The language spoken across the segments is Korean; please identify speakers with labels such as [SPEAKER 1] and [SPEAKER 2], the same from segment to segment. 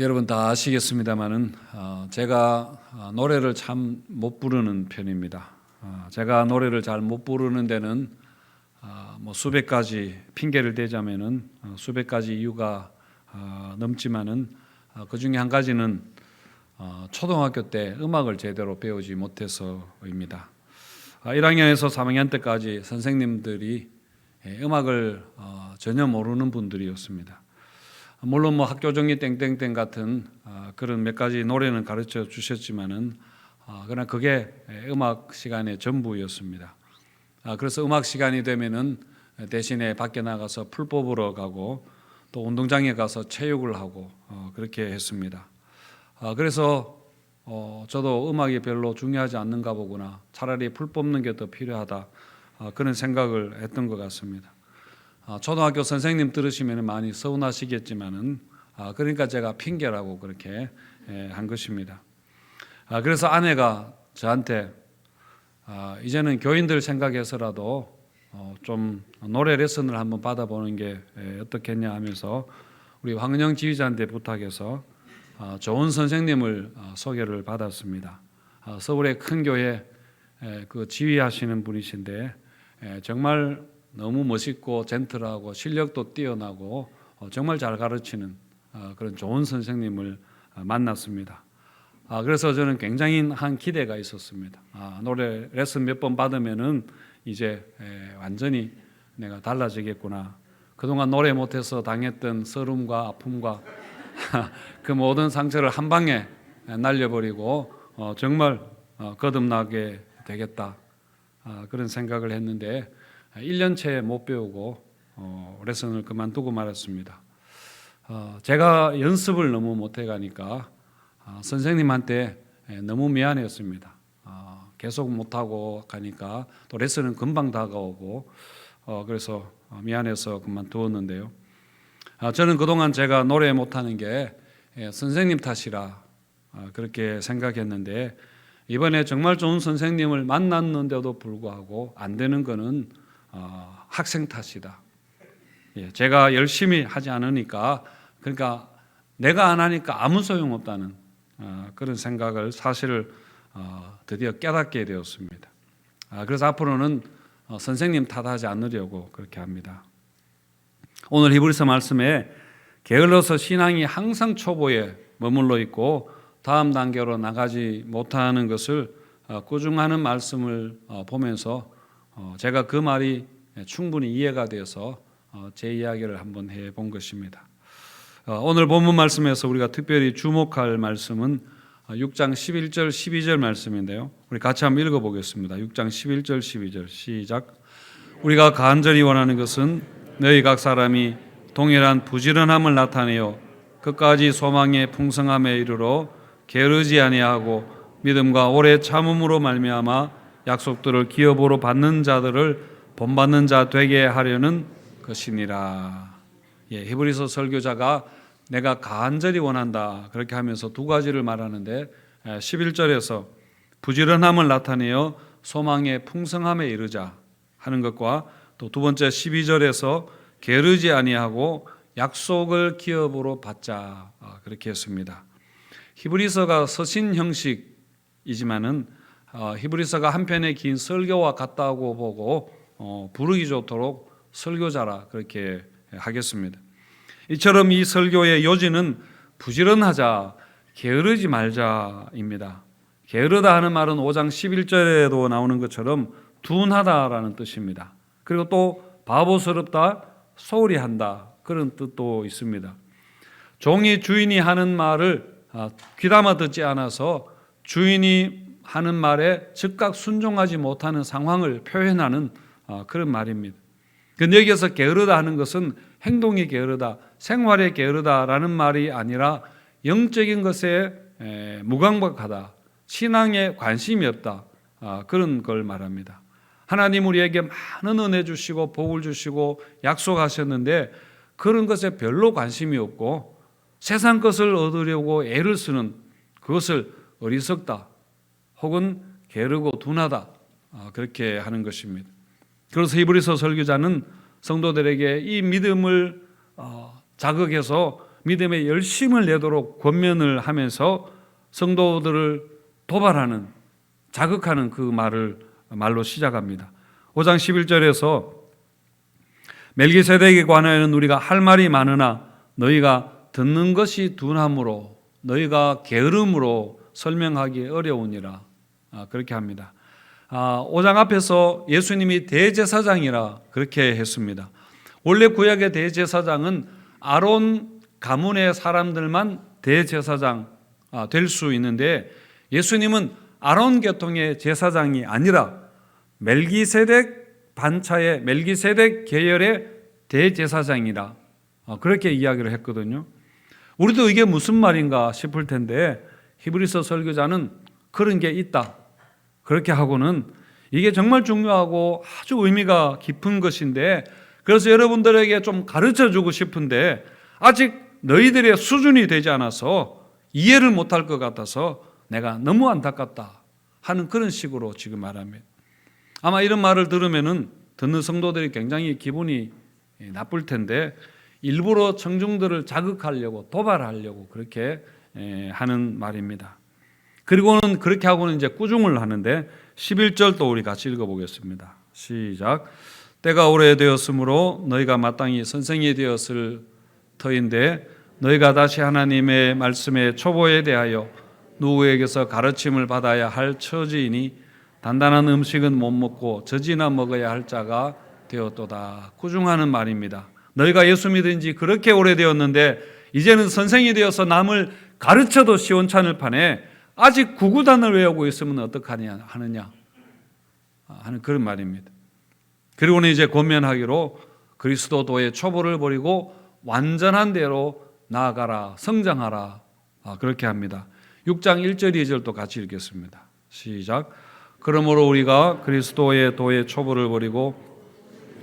[SPEAKER 1] 여러분 다 아시겠습니다만은 제가 어, 노래를 참 못 부르는 편입니다. 어, 제가 노래를 잘 못 부르는 데는 어, 뭐 수백 가지 핑계를 대자면은 어, 수백 가지 이유가 어, 넘지만은 어, 그 중에 한 가지는 어, 초등학교 때 음악을 제대로 배우지 못해서입니다. 아, 1학년에서 3학년 때까지 선생님들이 예, 음악을 어, 전혀 모르는 분들이었습니다. 물론 뭐 학교 정리 땡땡땡 같은 아, 그런 몇 가지 노래는 가르쳐 주셨지만은 아, 그러나 그게 음악 시간의 전부였습니다. 아, 그래서 음악 시간이 되면은 대신에 밖에 나가서 풀 뽑으러 가고 또 운동장에 가서 체육을 하고 어, 그렇게 했습니다. 아, 그래서 어, 저도 음악이 별로 중요하지 않는가 보구나. 차라리 풀 뽑는 게 더 필요하다. 아, 그런 생각을 했던 것 같습니다. 아, 초등학교 선생님 들으시면 많이 서운하시겠지만은 아, 그러니까 제가 핑계라고 그렇게 예, 한 것입니다. 아, 그래서 아내가 저한테 아, 이제는 교인들 생각해서라도 어, 좀 노래 레슨을 한번 받아보는 게 예, 어떻겠냐 하면서 우리 황은영 지휘자한테 부탁해서 아, 좋은 선생님을 아, 소개를 받았습니다. 아, 서울의 큰 교회 에, 그 지휘하시는 분이신데 에, 정말 너무 멋있고 젠틀하고 실력도 뛰어나고 어, 정말 잘 가르치는 어, 그런 좋은 선생님을 어, 만났습니다. 아, 그래서 저는 굉장히 한 기대가 있었습니다. 아, 노래 레슨 몇 번 받으면은 이제 에, 완전히 내가 달라지겠구나. 그동안 노래 못해서 당했던 서름과 아픔과 그 모든 상처를 한 방에 날려버리고 어, 정말 어, 거듭나게 되겠다. 아, 그런 생각을 했는데 1년째 못 배우고 어, 레슨을 그만두고 말았습니다. 어, 제가 연습을 너무 못해 가니까 아, 선생님한테 예, 너무 미안했습니다. 아, 계속 못하고 가니까 또 레슨은 금방 다가오고 어, 그래서 어, 미안해서 그만두었는데요. 아, 저는 그동안 제가 노래 못하는 게 예, 선생님 탓이라 아, 그렇게 생각했는데 이번에 정말 좋은 선생님을 만났는데도 불구하고 안 되는 거는 어, 학생 탓이다. 예, 제가 열심히 하지 않으니까 그러니까 내가 안 하니까 아무 소용 없다는 어, 그런 생각을 사실을 어, 드디어 깨닫게 되었습니다. 아, 그래서 앞으로는 어, 선생님 탓하지 않으려고 그렇게 합니다. 오늘 히브리서 말씀에 게을러서 신앙이 항상 초보에 머물러 있고 다음 단계로 나가지 못하는 것을 어, 꾸중하는 말씀을 어, 보면서 어, 제가 그 말이 충분히 이해가 되어서 어, 제 이야기를 한번 해 본 것입니다. 어, 오늘 본문 말씀에서 우리가 특별히 주목할 말씀은 어, 6장 11절 12절 말씀인데요. 우리 같이 한번 읽어 보겠습니다. 6장 11절 12절 시작. 우리가 간절히 원하는 것은 너희 각 사람이 동일한 부지런함을 나타내어 끝까지 소망의 풍성함에 이르러 게으르지 아니하고 믿음과 오래 참음으로 말미암아 약속들을 기업으로 받는 자들을 본받는 자 되게 하려는 것이니라. 예, 히브리서 설교자가 내가 간절히 원한다 그렇게 하면서 두 가지를 말하는데 11절에서 부지런함을 나타내어 소망의 풍성함에 이르자 하는 것과 또 두 번째 12절에서 게으르지 아니하고 약속을 기업으로 받자 아, 그렇게 했습니다. 히브리서가 서신 형식이지만은 어, 히브리서가 한편의 긴 설교와 같다고 보고 어, 부르기 좋도록 설교자라 그렇게 하겠습니다. 이처럼 이 설교의 요지는 부지런하자, 게으르지 말자입니다. 게으르다 하는 말은 5장 11절에도 나오는 것처럼 둔하다라는 뜻입니다. 그리고 또 바보스럽다, 소홀히 한다 그런 뜻도 있습니다. 종이 주인이 하는 말을 아, 귀담아 듣지 않아서 주인이 하는 말에 즉각 순종하지 못하는 상황을 표현하는 아, 그런 말입니다. 근데 여기서 게으르다 하는 것은 행동이 게으르다, 생활에 게으르다라는 말이 아니라 영적인 것에 무감각하다, 신앙에 관심이 없다 아, 그런 걸 말합니다. 하나님 우리에게 많은 은혜 주시고 복을 주시고 약속하셨는데 그런 것에 별로 관심이 없고 세상 것을 얻으려고 애를 쓰는 그것을 어리석다 혹은 게으르고 둔하다 아, 그렇게 하는 것입니다. 그래서 히브리서 설교자는 성도들에게 이 믿음을 어, 자극해서 믿음의 열심을 내도록 권면을 하면서 성도들을 도발하는 자극하는 그 말을 말로 시작합니다. 5장 11절에서 멜기세덱에 관하여는 우리가 할 말이 많으나 너희가 듣는 것이 둔함으로 너희가 게으름으로 설명하기 어려우니라 아, 그렇게 합니다. 아, 5장 앞에서 예수님이 대제사장이라 그렇게 했습니다. 원래 구약의 대제사장은 아론 가문의 사람들만 대제사장 아, 될수 있는데 예수님은 아론 계통의 제사장이 아니라 멜기세덱 반차의 멜기세덱 계열의 대제사장이라 아, 그렇게 이야기를 했거든요. 우리도 이게 무슨 말인가 싶을 텐데 히브리서 설교자는 그런 게 있다. 그렇게 하고는 이게 정말 중요하고 아주 의미가 깊은 것인데 그래서 여러분들에게 좀 가르쳐 주고 싶은데 아직 너희들의 수준이 되지 않아서 이해를 못할 것 같아서 내가 너무 안타깝다 하는 그런 식으로 지금 말합니다. 아마 이런 말을 들으면은 듣는 성도들이 굉장히 기분이 나쁠 텐데 일부러 청중들을 자극하려고 도발하려고 그렇게 하는 말입니다. 그리고는 그렇게 하고는 이제 꾸중을 하는데 11절 또 우리 같이 읽어보겠습니다. 시작. 때가 오래되었으므로 너희가 마땅히 선생이 되었을 터인데 너희가 다시 하나님의 말씀의 초보에 대하여 누구에게서 가르침을 받아야 할 처지이니 단단한 음식은 못 먹고 젖이나 먹어야 할 자가 되었도다. 꾸중하는 말입니다. 너희가 예수 믿은 지 그렇게 오래되었는데 이제는 선생이 되어서 남을 가르쳐도 시원찮을 판에 아직 구구단을 외우고 있으면 어떡하냐 하느냐 하는 그런 말입니다. 그리고는 이제 권면하기로 그리스도도의 초보를 버리고 완전한 대로 나아가라 성장하라 아, 그렇게 합니다. 6장 1절 2절도 같이 읽겠습니다. 시작. 그러므로 우리가 그리스도의 도의 초보를 버리고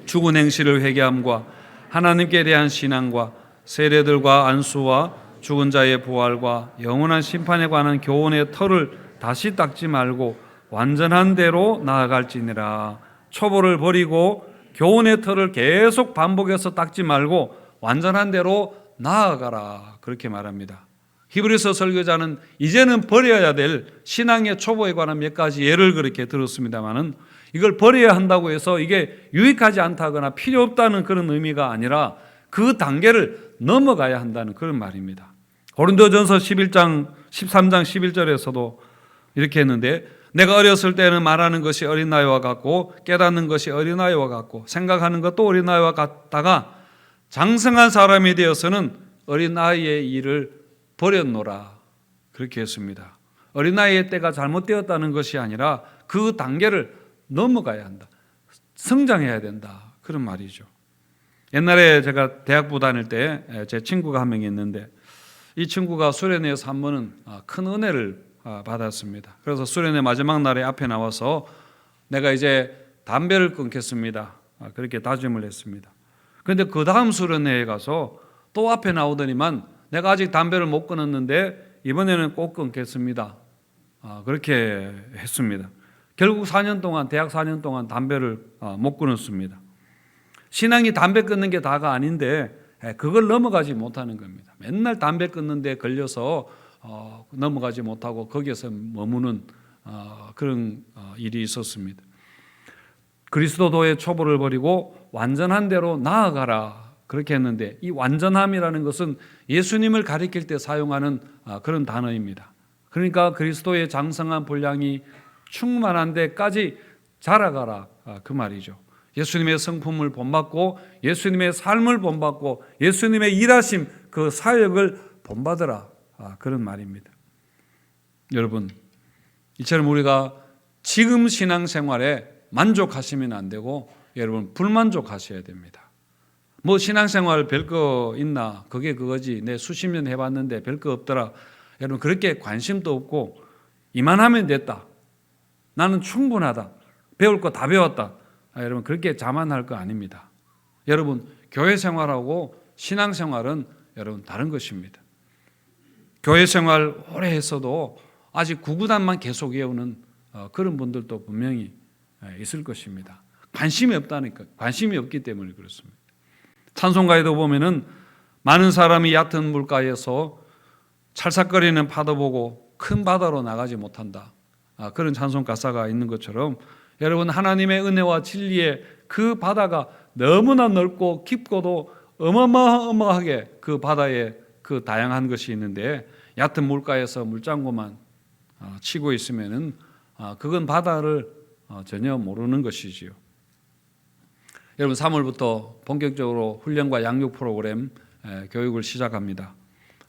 [SPEAKER 1] 죽은 행실을 회개함과 하나님께 대한 신앙과 세례들과 안수와 죽은 자의 부활과 영원한 심판에 관한 교훈의 털을 다시 닦지 말고 완전한 대로 나아갈지니라. 초보를 버리고 교훈의 털을 계속 반복해서 닦지 말고 완전한 대로 나아가라. 그렇게 말합니다. 히브리서 설교자는 이제는 버려야 될 신앙의 초보에 관한 몇 가지 예를 그렇게 들었습니다만은 이걸 버려야 한다고 해서 이게 유익하지 않다거나 필요 없다는 그런 의미가 아니라 그 단계를 넘어가야 한다는 그런 말입니다. 고린도전서 11장 13장 11절에서도 이렇게 했는데 내가 어렸을 때는 말하는 것이 어린아이와 같고 깨닫는 것이 어린아이와 같고 생각하는 것도 어린아이와 같다가 장성한 사람이 되어서는 어린아이의 일을 버렸노라 그렇게 했습니다. 어린아이의 때가 잘못되었다는 것이 아니라 그 단계를 넘어가야 한다. 성장해야 된다. 그런 말이죠. 옛날에 제가 대학부 다닐 때 제 친구가 한 명이 있는데 이 친구가 수련회에서 한 번은 아, 큰 은혜를 아, 받았습니다. 그래서 수련회 마지막 날에 앞에 나와서 내가 이제 담배를 끊겠습니다. 아, 그렇게 다짐을 했습니다. 그런데 그 다음 수련회에 가서 또 앞에 나오더니만 내가 아직 담배를 못 끊었는데 이번에는 꼭 끊겠습니다. 그렇게 했습니다. 결국 4년 동안 대학 4년 동안 담배를 못 끊었습니다. 신앙이 담배 끊는 게 다가 아닌데 예, 그걸 넘어가지 못하는 겁니다. 맨날 담배 끊는데 걸려서 어, 넘어가지 못하고 거기에서 머무는 어, 그런 어, 일이 있었습니다. 그리스도도의 초보를 버리고 완전한 대로 나아가라 그렇게 했는데 이 완전함이라는 것은 예수님을 가리킬 때 사용하는 그런 단어입니다. 그러니까 그리스도의 장성한 분량이 충만한 데까지 자라가라 그 말이죠. 예수님의 성품을 본받고 예수님의 삶을 본받고 예수님의 일하심 그 사역을 본받으라. 아, 그런 말입니다. 여러분 이처럼 우리가 지금 신앙생활에 만족하시면 안 되고 여러분 불만족하셔야 됩니다. 뭐 신앙생활 별거 있나? 그게 그거지. 내 수십 년 해봤는데 별거 없더라. 여러분 그렇게 관심도 없고 이만하면 됐다. 나는 충분하다. 배울 거 다 배웠다 아, 여러분 그렇게 자만할 거 아닙니다. 여러분 교회 생활하고 신앙 생활은 여러분 다른 것입니다. 교회 생활 오래 했어도 아직 구구단만 계속 외우는 어, 그런 분들도 분명히 예, 있을 것입니다. 관심이 없다니까 관심이 없기 때문에 그렇습니다. 찬송가에도 보면은 많은 사람이 얕은 물가에서 찰싹거리는 파도 보고 큰 바다로 나가지 못한다. 아, 그런 찬송 가사가 있는 것처럼 여러분 하나님의 은혜와 진리의 그 바다가 너무나 넓고 깊고도 어마어마하게 그 바다에 그 다양한 것이 있는데 얕은 물가에서 물장구만 아, 치고 있으면은 아, 그건 바다를 어, 전혀 모르는 것이지요. 여러분 3월부터 본격적으로 훈련과 양육 프로그램 에, 교육을 시작합니다.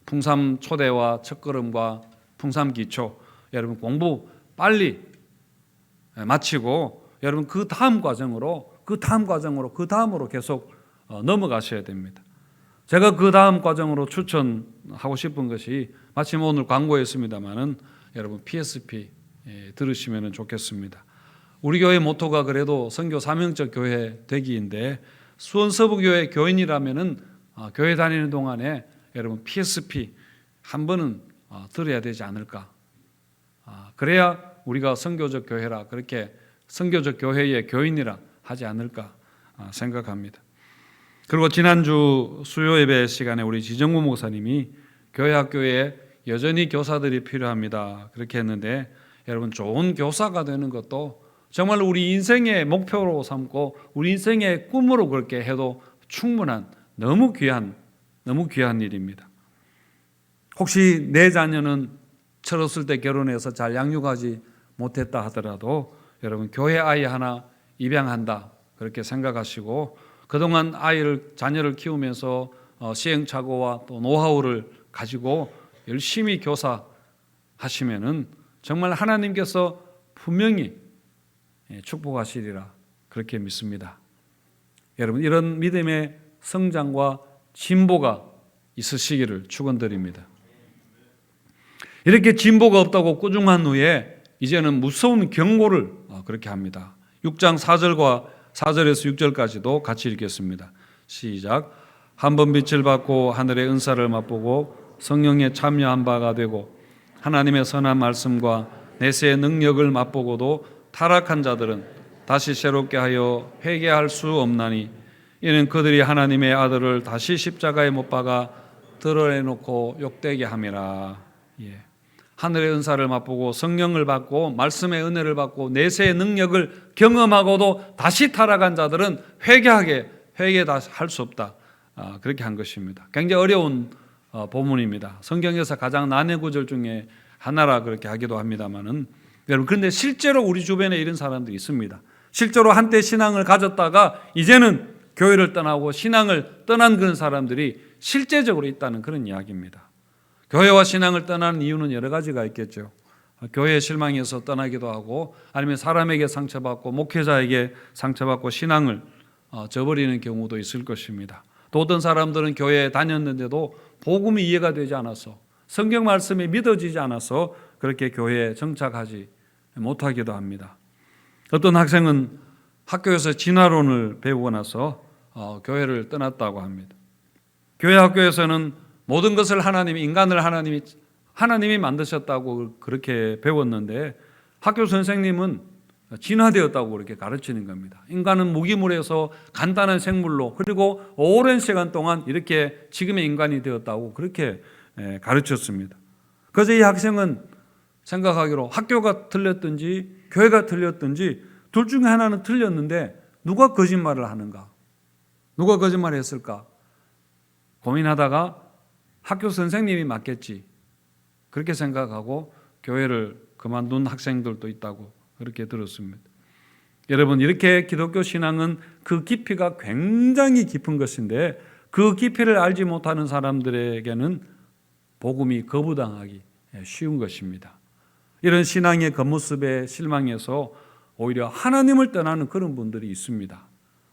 [SPEAKER 1] 풍삼 초대와 첫걸음과 풍삼 기초 여러분 공부 빨리 에, 마치고 여러분 그 다음 과정으로 그 다음 과정으로 그 다음으로 계속 어, 넘어가셔야 됩니다. 제가 그 다음 과정으로 추천하고 싶은 것이 마침 오늘 광고했습니다만은 여러분 PSP 예, 들으시면 좋겠습니다. 우리 교회 모토가 그래도 선교 사명적 교회 되기인데 수원 서부교회 교인이라면은 아, 교회 다니는 동안에 여러분 PSP 한 번은 아, 들어야 되지 않을까. 아, 그래야 우리가 선교적 교회라 그렇게 선교적 교회의 교인이라 하지 않을까 아, 생각합니다. 그리고 지난주 수요 예배 시간에 우리 지정구 목사님이 교회 학교에 여전히 교사들이 필요합니다. 그렇게 했는데 여러분 좋은 교사가 되는 것도 정말 우리 인생의 목표로 삼고 우리 인생의 꿈으로 그렇게 해도 충분한 너무 귀한 너무 귀한 일입니다. 혹시 내 자녀는 철없을 때 결혼해서 잘 양육하지 못했다 하더라도 여러분 교회 아이 하나 입양한다 그렇게 생각하시고 그동안 아이를 자녀를 키우면서 어, 시행착오와 또 노하우를 가지고 열심히 교사하시면은 정말 하나님께서 분명히 예, 축복하시리라 그렇게 믿습니다. 여러분 이런 믿음의 성장과 진보가 있으시기를 축원드립니다. 이렇게 진보가 없다고 꾸중한 후에 이제는 무서운 경고를 어, 그렇게 합니다. 6장 4절과 4절에서 6절까지도 같이 읽겠습니다. 시작. 한 번 빛을 받고 하늘의 은사를 맛보고 성령에 참여한 바가 되고 하나님의 선한 말씀과 내세의 능력을 맛보고도 타락한 자들은 다시 새롭게 하여 회개할 수 없나니 이는 그들이 하나님의 아들을 다시 십자가에 못 박아 드러내놓고 욕되게 함이라. 예. 하늘의 은사를 맛보고 성령을 받고 말씀의 은혜를 받고 내세의 능력을 경험하고도 다시 타락한 자들은 회개하게 회개 다시 할 수 없다. 아, 그렇게 한 것입니다. 굉장히 어려운 어, 본문입니다. 성경에서 가장 난해 구절 중에 하나라 그렇게 하기도 합니다만은 여러분 그런데 실제로 우리 주변에 이런 사람들이 있습니다. 실제로 한때 신앙을 가졌다가 이제는 교회를 떠나고 신앙을 떠난 그런 사람들이 실제적으로 있다는 그런 이야기입니다. 교회와 신앙을 떠나는 이유는 여러 가지가 있겠죠. 교회에 실망해서 떠나기도 하고 아니면 사람에게 상처받고 목회자에게 상처받고 신앙을 어, 저버리는 경우도 있을 것입니다. 또 어떤 사람들은 교회에 다녔는데도 복음이 이해가 되지 않아서 성경 말씀이 믿어지지 않아서 그렇게 교회에 정착하지 못하기도 합니다. 어떤 학생은 학교에서 진화론을 배우고 나서 어, 교회를 떠났다고 합니다. 교회 학교에서는 모든 것을 하나님이 인간을 하나님이 하나님이 만드셨다고 그렇게 배웠는데 학교 선생님은 진화되었다고 그렇게 가르치는 겁니다. 인간은 무기물에서 간단한 생물로 그리고 오랜 시간 동안 이렇게 지금의 인간이 되었다고 그렇게 가르쳤습니다. 그래서 이 학생은 생각하기로 학교가 틀렸든지 교회가 틀렸든지 둘 중에 하나는 틀렸는데 누가 거짓말을 하는가? 누가 거짓말을 했을까? 고민하다가 학교 선생님이 맞겠지. 그렇게 생각하고 교회를 그만둔 학생들도 있다고 그렇게 들었습니다. 여러분 이렇게 기독교 신앙은 그 깊이가 굉장히 깊은 것인데 그 깊이를 알지 못하는 사람들에게는 복음이 거부당하기 쉬운 것입니다. 이런 신앙의 겉모습에 실망해서 오히려 하나님을 떠나는 그런 분들이 있습니다.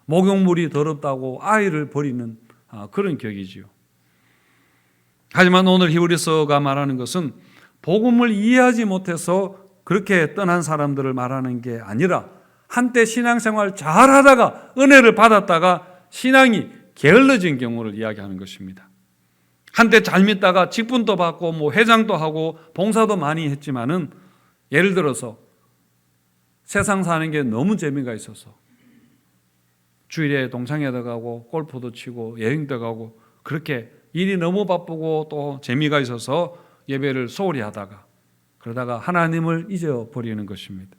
[SPEAKER 1] 목욕물이 더럽다고 아이를 버리는 아, 그런 격이지요. 하지만 오늘 히브리서가 말하는 것은 복음을 이해하지 못해서 그렇게 떠난 사람들을 말하는 게 아니라 한때 신앙생활 잘 하다가 은혜를 받았다가 신앙이 게을러진 경우를 이야기하는 것입니다. 한때 잘 믿다가 직분도 받고 뭐 회장도 하고 봉사도 많이 했지만은 예를 들어서 세상 사는 게 너무 재미가 있어서 주일에 동창회도 가고 골프도 치고 여행도 가고 그렇게 일이 너무 바쁘고 또 재미가 있어서 예배를 소홀히 하다가 그러다가 하나님을 잊어버리는 것입니다.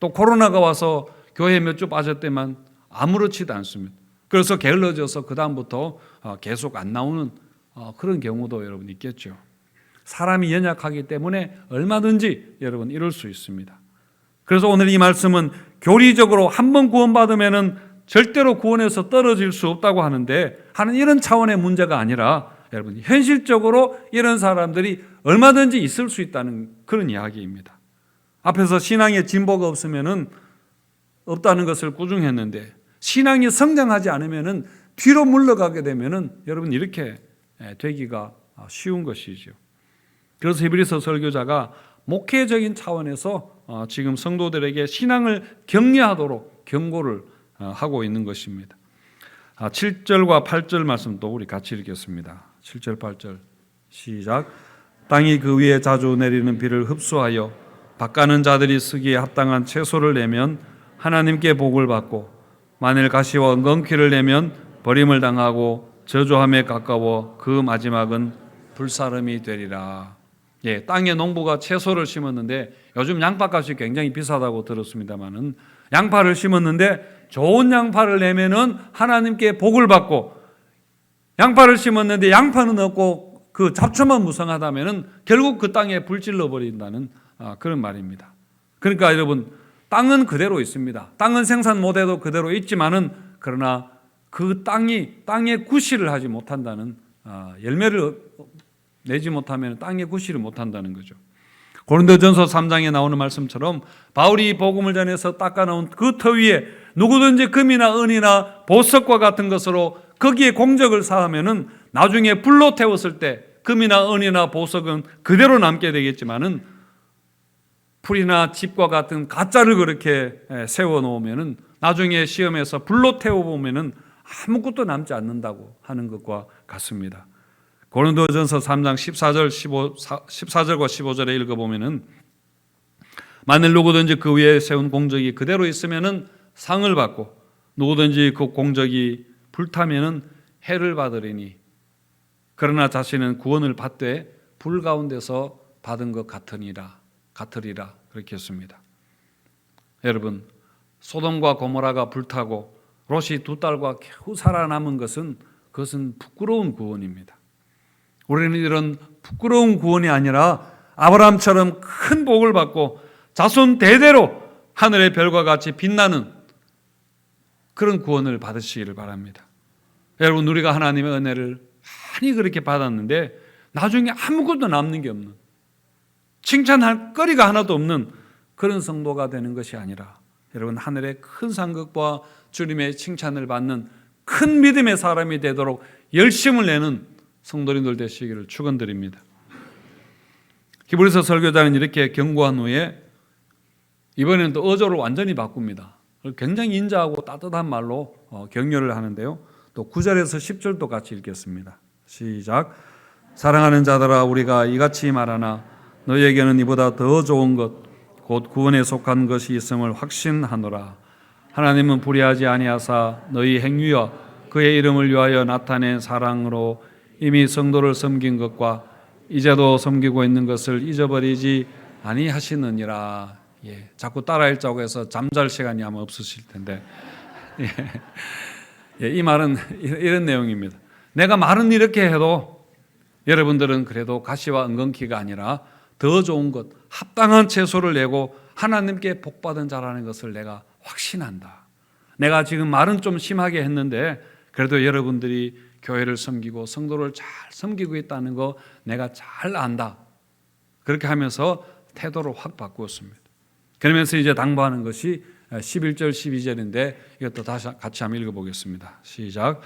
[SPEAKER 1] 또 코로나가 와서 교회 몇 주 빠졌대만 아무렇지도 않습니다. 그래서 게을러져서 그 다음부터 어, 계속 안 나오는 어, 그런 경우도 여러분 있겠죠. 사람이 연약하기 때문에 얼마든지 여러분 이럴 수 있습니다. 그래서 오늘 이 말씀은 교리적으로 한 번 구원받으면은 절대로 구원에서 떨어질 수 없다고 하는데 하는 이런 차원의 문제가 아니라 여러분 현실적으로 이런 사람들이 얼마든지 있을 수 있다는 그런 이야기입니다. 앞에서 신앙의 진보가 없으면은 없다는 것을 꾸중했는데 신앙이 성장하지 않으면은 뒤로 물러가게 되면은 여러분 이렇게 되기가 쉬운 것이죠. 그래서 히브리서 설교자가 목회적인 차원에서 어, 지금 성도들에게 신앙을 격려하도록 경고를 어, 하고 있는 것입니다. 7절과 8절 말씀도 우리 같이 읽겠습니다. 7절 8절 시작 땅이 그 위에 자주 내리는 비를 흡수하여 밭가는 자들이 쓰기에 합당한 채소를 내면 하나님께 복을 받고 만일 가시와 엉겅퀴를 내면 버림을 당하고 저주함에 가까워 그 마지막은 불사름이 되리라. 예, 땅에 농부가 채소를 심었는데 요즘 양파값이 굉장히 비싸다고 들었습니다만은 양파를 심었는데 좋은 양파를 내면은 하나님께 복을 받고 양파를 심었는데 양파는 없고 그 잡초만 무성하다면은 결국 그 땅에 불질러 버린다는 아, 그런 말입니다. 그러니까 여러분 땅은 그대로 있습니다. 땅은 생산 못해도 그대로 있지만은 그러나 그 땅이 땅에 구실을 하지 못한다는 아, 열매를 내지 못하면 땅에 구실을 못한다는 거죠. 고린도전서 3장에 나오는 말씀처럼 바울이 복음을 전해서 닦아 놓은 그 터 위에 누구든지 금이나 은이나 보석과 같은 것으로 거기에 공적을 쌓으면은 나중에 불로 태웠을 때 금이나 은이나 보석은 그대로 남게 되겠지만은 풀이나 집과 같은 가짜를 그렇게 세워 놓으면은 나중에 시험에서 불로 태워 보면은 아무것도 남지 않는다고 하는 것과 같습니다. 고린도전서 3장 14절 15 14절과 15절에 읽어 보면은 만일 누구든지 그 위에 세운 공적이 그대로 있으면은 상을 받고 누구든지 그 공적이 불타면은 해를 받으리니 그러나 자신은 구원을 받되 불 가운데서 받은 것 같으니라 같으리라 그렇게 했습니다. 여러분 소돔과 고모라가 불타고 롯이 두 딸과 겨우 살아남은 것은 그것은 부끄러운 구원입니다. 우리는 이런 부끄러운 구원이 아니라 아브라함처럼 큰 복을 받고 자손 대대로 하늘의 별과 같이 빛나는 그런 구원을 받으시기를 바랍니다. 여러분 우리가 하나님의 은혜를 많이 그렇게 받았는데 나중에 아무것도 남는 게 없는 칭찬할 거리가 하나도 없는 그런 성도가 되는 것이 아니라 여러분 하늘의 큰 상급과 주님의 칭찬을 받는 큰 믿음의 사람이 되도록 열심을 내는 성도님들 되시기를 축원드립니다. 히브리서 설교자는 이렇게 경고한 후에 이번에는 또 어조를 완전히 바꿉니다. 굉장히 인자하고 따뜻한 말로 어, 격려를 하는데요. 또 9절에서 10절도 같이 읽겠습니다. 시작. 사랑하는 자들아 우리가 이같이 말하나 너희에게는 이보다 더 좋은 것 곧 구원에 속한 것이 있음을 확신하노라. 하나님은 불의하지 아니하사 너희 행위와 그의 이름을 위하여 나타낸 사랑으로 이미 성도를 섬긴 것과 이제도 섬기고 있는 것을 잊어버리지 아니하시느니라. 예, 자꾸 따라 읽자고 해서 잠잘 시간이 아마 없으실 텐데. 예, 예, 이 말은 이런 내용입니다. 내가 말은 이렇게 해도 여러분들은 그래도 가시와 은근키가 아니라 더 좋은 것, 합당한 채소를 내고 하나님께 복받은 자라는 것을 내가 확신한다. 내가 지금 말은 좀 심하게 했는데 그래도 여러분들이 교회를 섬기고 성도를 잘 섬기고 있다는 거 내가 잘 안다. 그렇게 하면서 태도를 확 바꾸었습니다. 그러면서 이제 당부하는 것이 11절 12절인데 이것도 다시 같이 한번 읽어보겠습니다. 시작.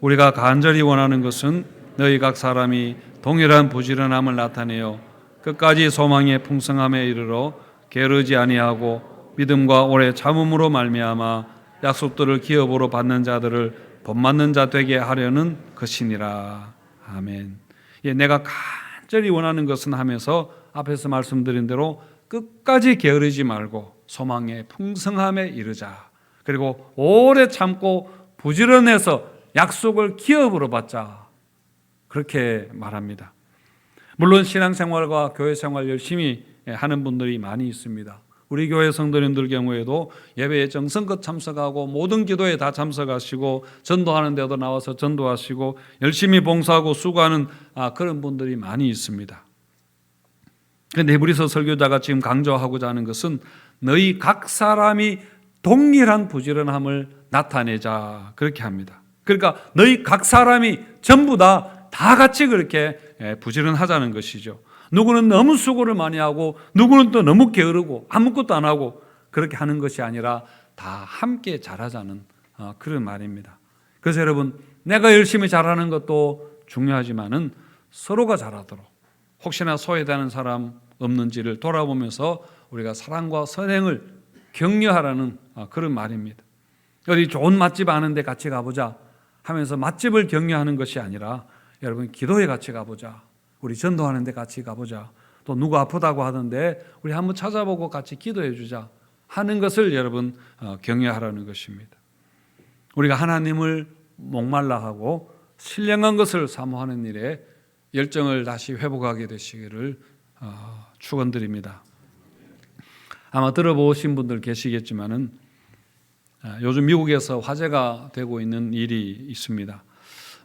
[SPEAKER 1] 우리가 간절히 원하는 것은 너희 각 사람이 동일한 부지런함을 나타내어 끝까지 소망의 풍성함에 이르러 게으르지 아니하고 믿음과 오래 참음으로 말미암아 약속들을 기업으로 받는 자들을 본맞는 자 되게 하려는 것이니라. 아멘. 예, 내가 간절히 원하는 것은 하면서 앞에서 말씀드린 대로 끝까지 게으르지 말고 소망의 풍성함에 이르자. 그리고 오래 참고 부지런해서 약속을 기업으로 받자. 그렇게 말합니다. 물론 신앙생활과 교회생활 열심히 하는 분들이 많이 있습니다. 우리 교회 성도님들 경우에도 예배에 정성껏 참석하고 모든 기도에 다 참석하시고 전도하는 데도 나와서 전도하시고 열심히 봉사하고 수고하는 아, 그런 분들이 많이 있습니다. 그런데 히브리서 설교자가 지금 강조하고자 하는 것은 너희 각 사람이 동일한 부지런함을 나타내자 그렇게 합니다. 그러니까 너희 각 사람이 전부 다다 같이 그렇게 부지런하자는 것이죠. 누구는 너무 수고를 많이 하고 누구는 또 너무 게으르고 아무것도 안 하고 그렇게 하는 것이 아니라 다 함께 잘하자는 어, 그런 말입니다. 그래서 여러분 내가 열심히 잘하는 것도 중요하지만은 서로가 잘하도록 혹시나 소외되는 사람 없는지를 돌아보면서 우리가 사랑과 선행을 격려하라는 어, 그런 말입니다. 어디 좋은 맛집 아는데 같이 가보자 하면서 맛집을 격려하는 것이 아니라 여러분 기도에 같이 가보자. 우리 전도하는데 같이 가보자. 또 누구 아프다고 하던데 우리 한번 찾아보고 같이 기도해 주자 하는 것을 여러분 어, 격려하라는 것입니다. 우리가 하나님을 목말라 하고 신령한 것을 사모하는 일에 열정을 다시 회복하게 되시기를 어, 축원드립니다. 아마 들어보신 분들 계시겠지만은 아, 요즘 미국에서 화제가 되고 있는 일이 있습니다.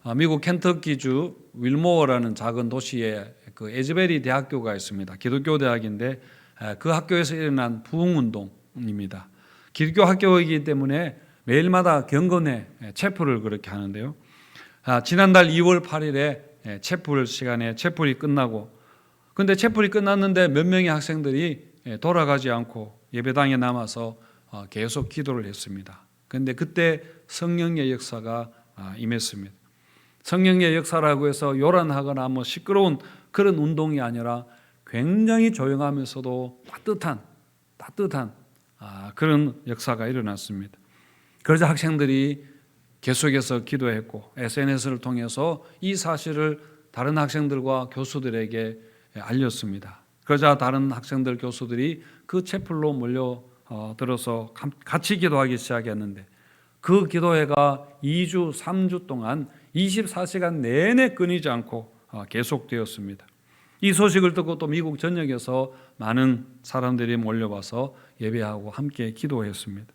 [SPEAKER 1] 아, 미국 켄터키주 윌모어라는 작은 도시에 그 에즈베리 대학교가 있습니다. 기독교 대학인데 아, 그 학교에서 일어난 부흥 운동입니다. 기독교 학교이기 때문에 매일마다 경건의 체프를 그렇게 하는데요. 아, 지난달 2월 8일에 체풀 시간에 체풀이 끝나고 근데 체풀이 끝났는데 몇 명의 학생들이 돌아가지 않고 예배당에 남아서 어, 계속 기도를 했습니다. 근데 그때 성령의 역사가 임했습니다. 성령의 역사라고 해서 요란하거나 뭐 시끄러운 그런 운동이 아니라 굉장히 조용하면서도 따뜻한 따뜻한 아, 그런 역사가 일어났습니다. 그러자 학생들이 계속해서 기도했고 SNS를 통해서 이 사실을 다른 학생들과 교수들에게 알렸습니다. 그러자 다른 학생들 교수들이 그 채플로 몰려 어, 들어서 같이 기도하기 시작했는데 그 기도회가 2주, 3주 동안 24시간 내내 끊이지 않고 어, 계속되었습니다. 이 소식을 듣고 또 미국 전역에서 많은 사람들이 몰려와서 예배하고 함께 기도했습니다.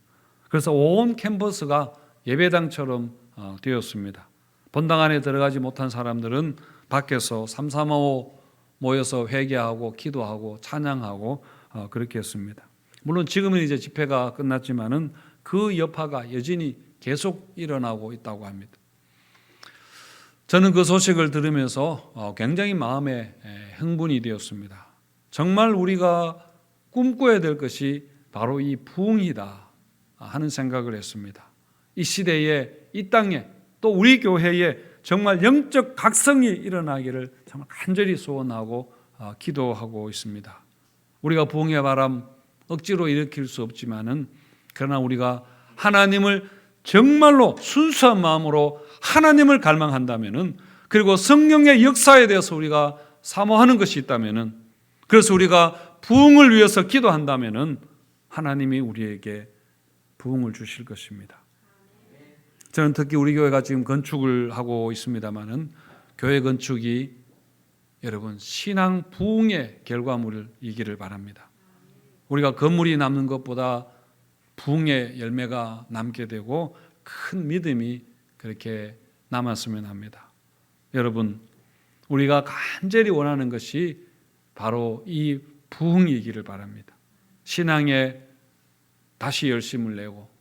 [SPEAKER 1] 그래서 온 캠퍼스가 예배당처럼 어, 되었습니다. 본당 안에 들어가지 못한 사람들은 밖에서 삼삼오오 모여서 회개하고 기도하고 찬양하고 어, 그렇게 했습니다. 물론 지금은 이제 집회가 끝났지만은 그 여파가 여전히 계속 일어나고 있다고 합니다. 저는 그 소식을 들으면서 어, 굉장히 마음에 흥분이 되었습니다. 정말 우리가 꿈꿔야 될 것이 바로 이 부흥이다 하는 생각을 했습니다. 이 시대에 이 땅에 또 우리 교회에 정말 영적 각성이 일어나기를 정말 간절히 소원하고 어, 기도하고 있습니다. 우리가 부흥의 바람 억지로 일으킬 수 없지만은 그러나 우리가 하나님을 정말로 순수한 마음으로 하나님을 갈망한다면은 그리고 성령의 역사에 대해서 우리가 사모하는 것이 있다면은 그래서 우리가 부흥을 위해서 기도한다면은 하나님이 우리에게 부흥을 주실 것입니다. 저는 특히 우리 교회가 지금 건축을 하고 있습니다만은 교회 건축이 여러분 신앙 부흥의 결과물이기를 바랍니다. 우리가 건물이 남는 것보다 부흥의 열매가 남게 되고 큰 믿음이 그렇게 남았으면 합니다. 여러분, 우리가 간절히 원하는 것이 바로 이 부흥이기를 바랍니다. 신앙에 다시 열심을 내고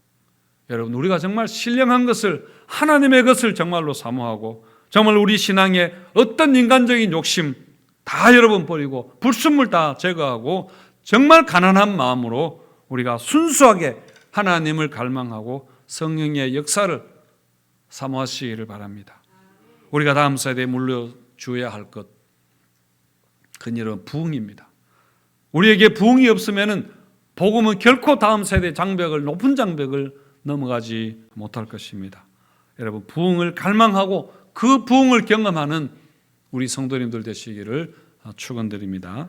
[SPEAKER 1] 여러분 우리가 정말 신령한 것을 하나님의 것을 정말로 사모하고 정말 우리 신앙에 어떤 인간적인 욕심 다 여러분 버리고 불순물 다 제거하고 정말 가난한 마음으로 우리가 순수하게 하나님을 갈망하고 성령의 역사를 사모하시기를 바랍니다. 우리가 다음 세대에 물려주어야 할 것, 그일은 부흥입니다. 우리에게 부흥이 없으면 복음은 결코 다음 세대 장벽을 높은 장벽을 넘어가지 못할 것입니다. 여러분 부흥을 갈망하고 그 부흥을 경험하는 우리 성도님들 되시기를 축원드립니다.